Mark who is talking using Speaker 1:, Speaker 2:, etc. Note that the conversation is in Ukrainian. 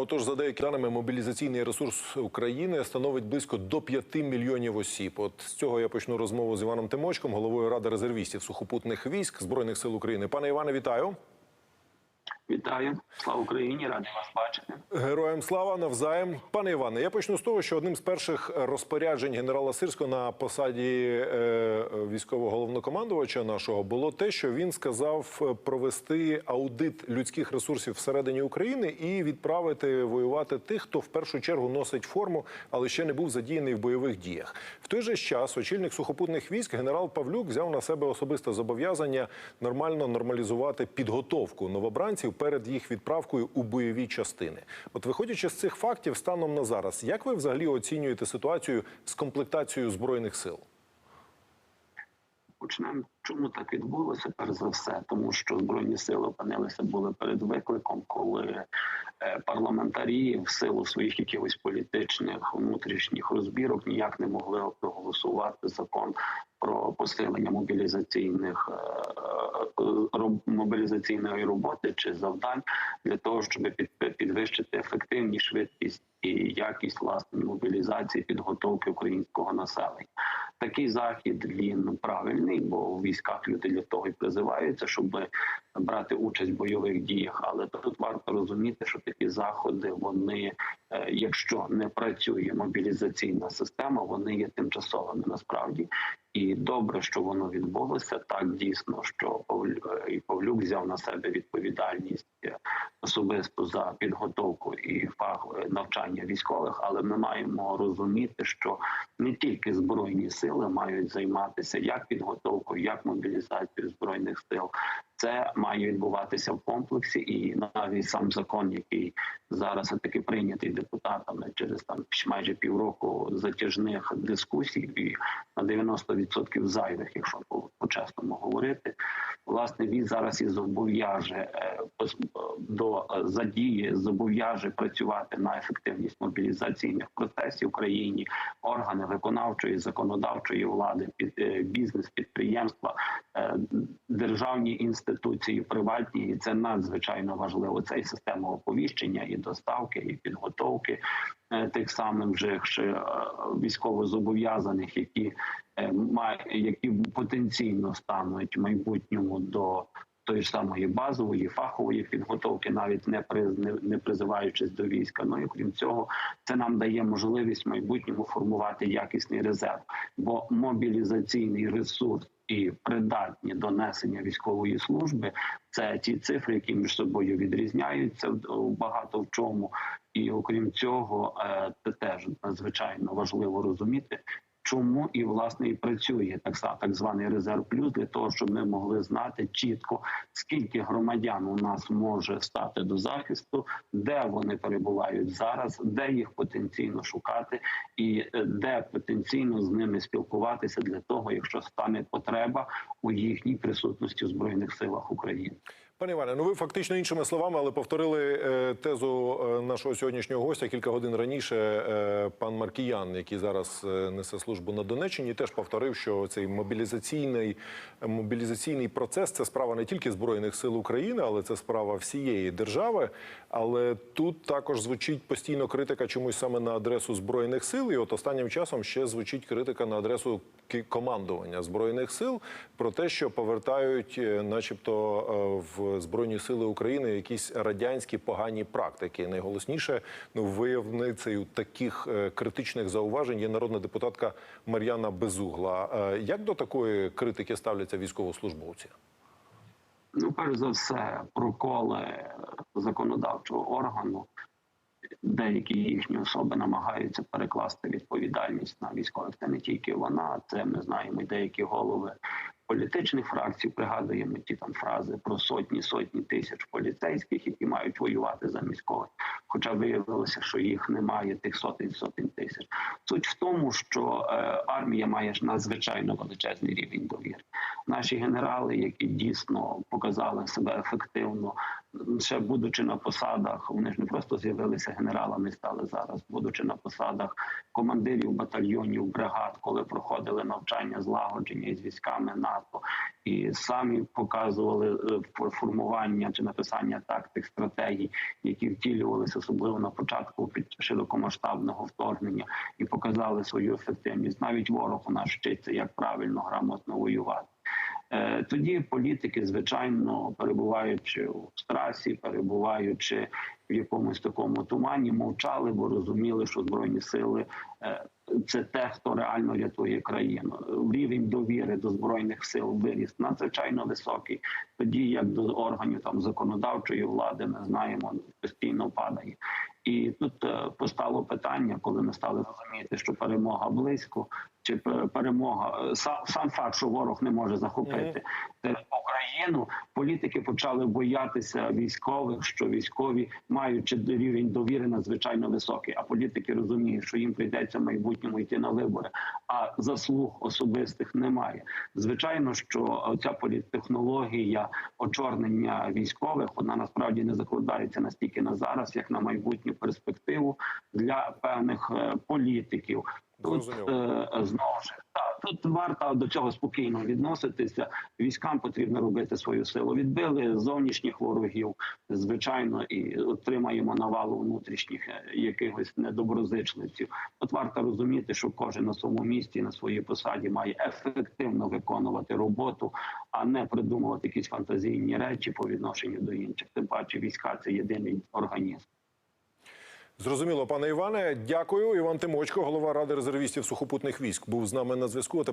Speaker 1: Отож, за деякі даними, мобілізаційний ресурс України становить близько до 5 мільйонів осіб. От з цього я почну розмову з Іваном Тимочком, головою ради резервістів сухопутних військ збройних сил України. Пане Іване, вітаю.
Speaker 2: Вітаю, слава Україні, радий вас бачити.
Speaker 1: Героям слава навзаєм. Пане Іване, я почну з того, що одним з перших розпоряджень генерала Сирського на посаді е, військового головнокомандувача нашого було те, що він сказав провести аудит людських ресурсів всередині України і відправити воювати тих, хто в першу чергу носить форму, але ще не був задіяний в бойових діях. В той же час очільник сухопутних військ генерал Павлюк взяв на себе особисте зобов'язання нормально нормалізувати підготовку новобранців перед їх відправкою у бойові частини. От, виходячи з цих фактів, станом на зараз, як ви взагалі оцінюєте ситуацію з комплектацією збройних сил?
Speaker 2: Почнемо, чому так відбулося, перш за все, тому що збройні сили опинилися були перед викликом, коли е, парламентарі в силу своїх якихось політичних внутрішніх розбірок ніяк не могли проголосувати закон про посилення мобілізаційних е, мобілізаційної роботи чи завдань для того, щоб під- підвищити ефективність, швидкість і якість власної мобілізації підготовки українського населення. Такий захід він правильний, бо у військах люди для того і призиваються, щоб брати участь в бойових діях. Але тут варто розуміти, що такі заходи вони, е, якщо не працює мобілізаційна система, вони є тимчасовими насправді. І добре, що воно відбулося так дійсно, що і Павлюк взяв на себе відповідальність е, особисто за підготовку і фах е, навчання військових. Але ми маємо розуміти, що не тільки збройні сили мають займатися як підготовкою, як мобілізацією збройних сил. Це має відбуватися в комплексі, і навіть сам закон, який зараз таки прийнятий депутатами через там майже півроку затяжних дискусій, і на 90% зайвих, якщо по- по-чесному говорити, власне він зараз і зобов'яже е, пос- до е, задії, зобов'яже працювати на ефективність мобілізаційних процесів в країні, органи виконавчої, законодавчої влади, під е, бізнес, підприємства, е, державні інституції, приватні, і це надзвичайно важливо. Це і система оповіщення, і доставки, і підготовки е, тих самих вже е, військовозобов'язаних, які е, які потенційно стануть майбутньому до тої ж самої базової фахової підготовки, навіть не при не, призиваючись до війська. Ну і крім цього, це нам дає можливість в майбутньому формувати якісний резерв, бо мобілізаційний ресурс. І придатні до несення військової служби це ті цифри, які між собою відрізняються багато в чому. І окрім цього, е, це теж надзвичайно важливо розуміти, чому і власне і працює так так званий резерв плюс для того, щоб ми могли знати чітко скільки громадян у нас може стати до захисту, де вони перебувають зараз, де їх потенційно шукати, і е, де потенційно з ними спілкуватися для того, якщо стане потреба у їхній присутності в збройних силах України.
Speaker 1: Пане Іване, ну ви фактично іншими словами, але повторили е, тезу е, нашого сьогоднішнього гостя кілька годин раніше. Е, пан Маркіян, який зараз е, несе службу на Донеччині, теж повторив, що цей мобілізаційний мобілізаційний процес це справа не тільки збройних сил України, але це справа всієї держави. Але тут також звучить постійно критика чомусь саме на адресу збройних сил. І от останнім часом ще звучить критика на адресу командування збройних сил про те, що повертають, е, начебто, е, збройні сили України якісь радянські погані практики. Найголосніше ну виявницею таких е, критичних зауважень є народна депутатка Мар'яна Безугла. Е, Як до такої критики ставляться військовослужбовці?
Speaker 2: Ну, перш за все, проколи законодавчого органу. Деякі їхні особи намагаються перекласти відповідальність на військових. Це не тільки вона, це ми знаємо і деякі голови політичних фракцій. Пригадуємо ті там фрази про сотні сотні тисяч поліцейських, які мають воювати за когось. Хоча виявилося, що їх немає тих сотень сотень тисяч. Суть в тому, що е, армія має надзвичайно величезний рівень довіри. Наші генерали, які дійсно показали себе ефективно ще будучи на посадах, вони ж не просто з'явилися генералами, стали зараз, будучи на посадах командирів батальйонів, бригад, коли проходили навчання злагодження із військами НАТО, і самі показували е, формування чи написання тактик, стратегій, які втілювалися особливо на початку під широкомасштабного вторгнення, і показали свою ефективність. Навіть ворог у нас вчиться, як правильно грамотно воювати. Е, Тоді політики, звичайно, перебуваючи у страсі, перебуваючи в якомусь такому тумані, мовчали, бо розуміли, що збройні сили е, це те, хто реально рятує країну. Рівень довіри до збройних сил виріс надзвичайно високий. Тоді як до органів там законодавчої влади, ми знаємо, постійно падає. І тут е, постало питання, коли ми стали розуміти, що перемога близько, чи перемога сам, сам факт, що ворог не може захопити Україну, політики почали боятися військових, що військові маючи рівень довіри надзвичайно високий. А політики розуміють, що їм прийдеться в майбутньому йти на вибори, а заслуг особистих немає. Звичайно, що ця політтехнологія очорнення військових вона насправді не закладається настільки на зараз, як на майбутню перспективу для певних е, політиків. Тут
Speaker 1: Зрозуміло.
Speaker 2: е, знову ж тут варто до цього спокійно відноситися. Військам потрібно робити свою силу. Відбили зовнішніх ворогів, звичайно, і отримаємо навалу внутрішніх е, якихось недоброзичливців. От варто розуміти, що кожен на своєму місці, на своїй посаді має ефективно виконувати роботу, а не придумувати якісь фантазійні речі по відношенню до інших. Тим паче війська це єдиний організм.
Speaker 1: Зрозуміло, пане Іване. Дякую. Іван Тимочко, голова ради резервістів сухопутних військ, був з нами на зв'язку.